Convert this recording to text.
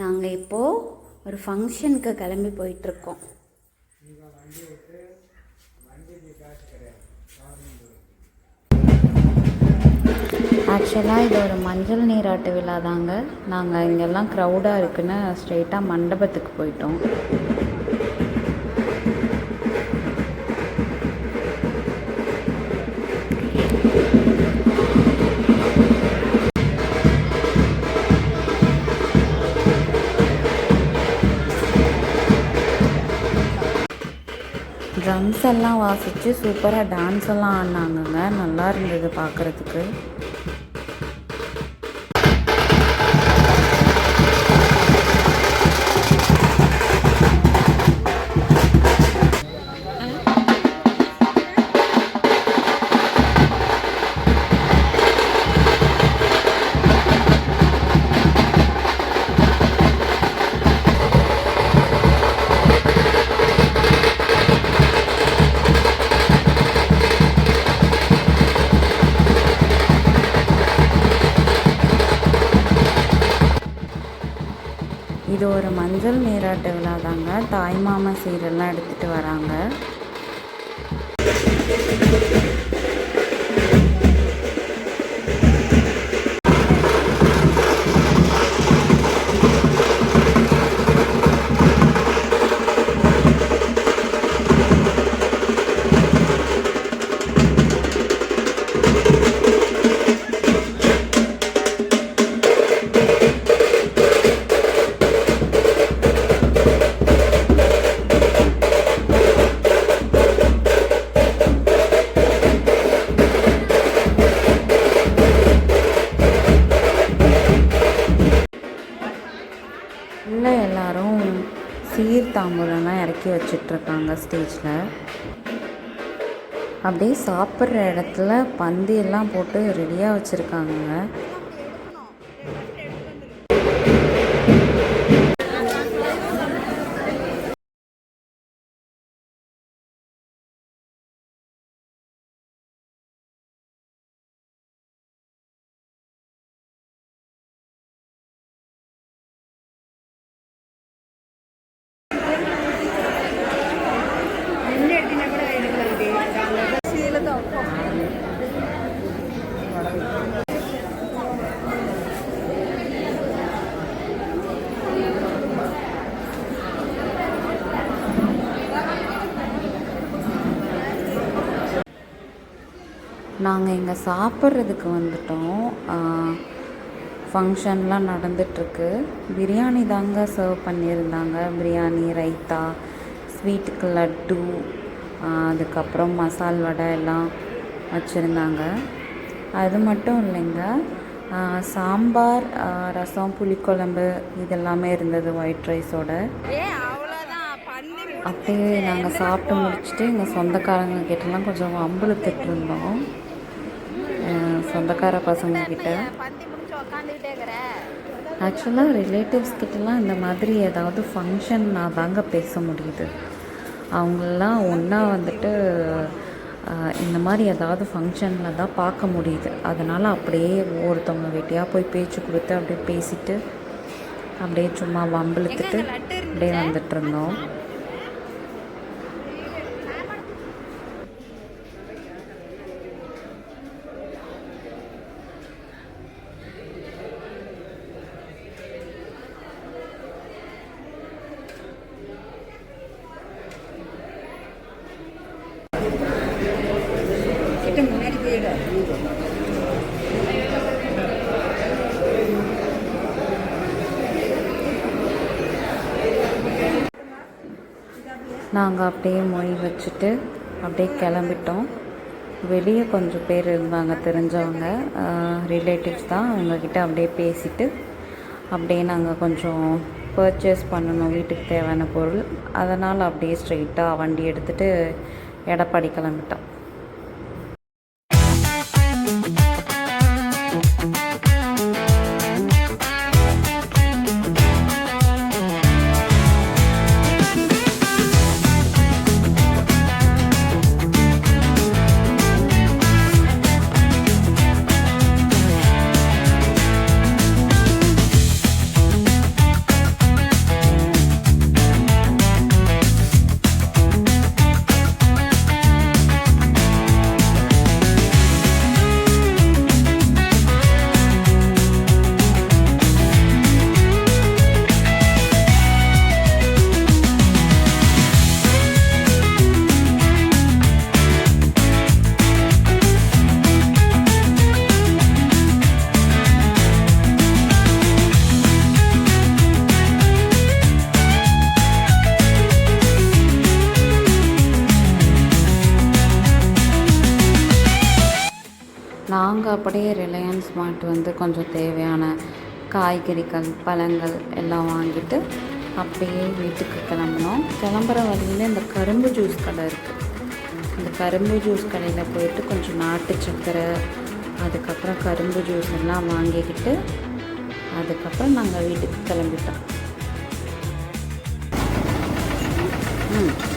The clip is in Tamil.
நாங்கள் இப்போது ஒரு ஃபங்க்ஷனுக்கு கிளம்பி போயிட்டுருக்கோம். ஆக்சுவலாக இது ஒரு மஞ்சள் நீராட்டு விழா தாங்க நாங்கள் இங்கெல்லாம் க்ரௌடாக இருக்குன்னு ஸ்ட்ரெயிட்டாக மண்டபத்துக்கு போயிட்டோம். ட்ரம்ஸ் எல்லாம் வாசித்து சூப்பராக டான்ஸ் எல்லாம் ஆடினாங்கங்க. நல்லா இருந்தது பார்க்குறதுக்கு இது ஒரு மஞ்சள் நீராட்டு விழா தாங்க தாய்மாமன் சீரெல்லாம் எடுத்துகிட்டு வராங்க. சீர் தாம்பூலம்லாம் இறக்கி வச்சிட்ருக்காங்க ஸ்டேஜில். அப்படியே சாப்பிட்ற இடத்துல பந்தியெல்லாம் போட்டு ரெடியாக வச்சுருக்காங்க நாங்கள் இங்கே சாப்பிட்றதுக்கு வந்துட்டோம். ஃபங்க்ஷன்லாம் நடந்துட்டுருக்கு. பிரியாணி தாங்க சர்வ் பண்ணியிருந்தாங்க. பிரியாணி ரைத்தா ஸ்வீட்டுக்கு லட்டு அதுக்கப்புறம் மசால் வடை எல்லாம் வச்சுருந்தாங்க. அது மட்டும் இல்லைங்க சாம்பார் ரசம் புளிக்குழம்பு இதெல்லாமே இருந்தது ஒயிட் ரைஸோட அப்படியே நாங்கள் சாப்பிட்டு முடிச்சுட்டு எங்கள் சொந்தக்காரங்க கிட்டலாம் கொஞ்சம் வம்புழுத்துட்டு இருந்தோம் சொந்தக்கார பசங்க கிட்ட. பந்தி முடிச்சு உக்காந்துக்கிட்டே இருக்கிற ஆக்சுவலாக ரிலேட்டிவ்ஸ் கிட்டலாம் இந்த மாதிரி ஏதாவது ஃபங்க்ஷன்னா தாங்க பேச முடியுது. அவங்களெலாம் ஒன்றா வந்துட்டு இந்த மாதிரி ஏதாவது ஃபங்க்ஷனில் தான் பார்க்க முடியுது. அதனால் அப்படியே ஒருத்தவங்க வீட்டையாக போய் பேச்சு கொடுத்து அப்படியே பேசிட்டு அப்படியே சும்மா வம்பிழுத்துட்டு அப்படியே வந்துட்டு இருந்தோம். நாங்கள் அப்படியே மொய் வச்சுட்டு அப்படியே கிளம்பிட்டோம். வெளியே கொஞ்சம் பேர் இருந்தாங்க தெரிஞ்சவங்க ரிலேட்டிவ்ஸ் தான். அவங்கக்கிட்ட அப்படியே பேசிட்டு அப்படியே நாங்கள் கொஞ்சம் பர்ச்சேஸ் பண்ணணும் வீட்டுக்கு தேவையான பொருள். அதனால் அப்படியே ஸ்ட்ரெயிட்டாக வண்டி எடுத்துகிட்டு எடப்பாடி கிளம்பிட்டோம். அப்படியே ரிலையன்ஸ் மார்ட் வந்து கொஞ்சம் தேவையான காய்கறிகள் பழங்கள் எல்லாம் வாங்கிட்டு அப்படியே வீட்டுக்கு கிளம்பினோம். கிளம்புற வழியில் இந்த கரும்பு ஜூஸ் கடை இருக்குது இந்த கரும்பு ஜூஸ் கடையில் போயிட்டு கொஞ்சம் நாட்டு சக்கரை அதுக்கப்புறம் கரும்பு ஜூஸ் எல்லாம் வாங்கிக்கிட்டு அதுக்கப்புறம் நாங்கள் வீட்டுக்கு கிளம்பிட்டோம். ம்.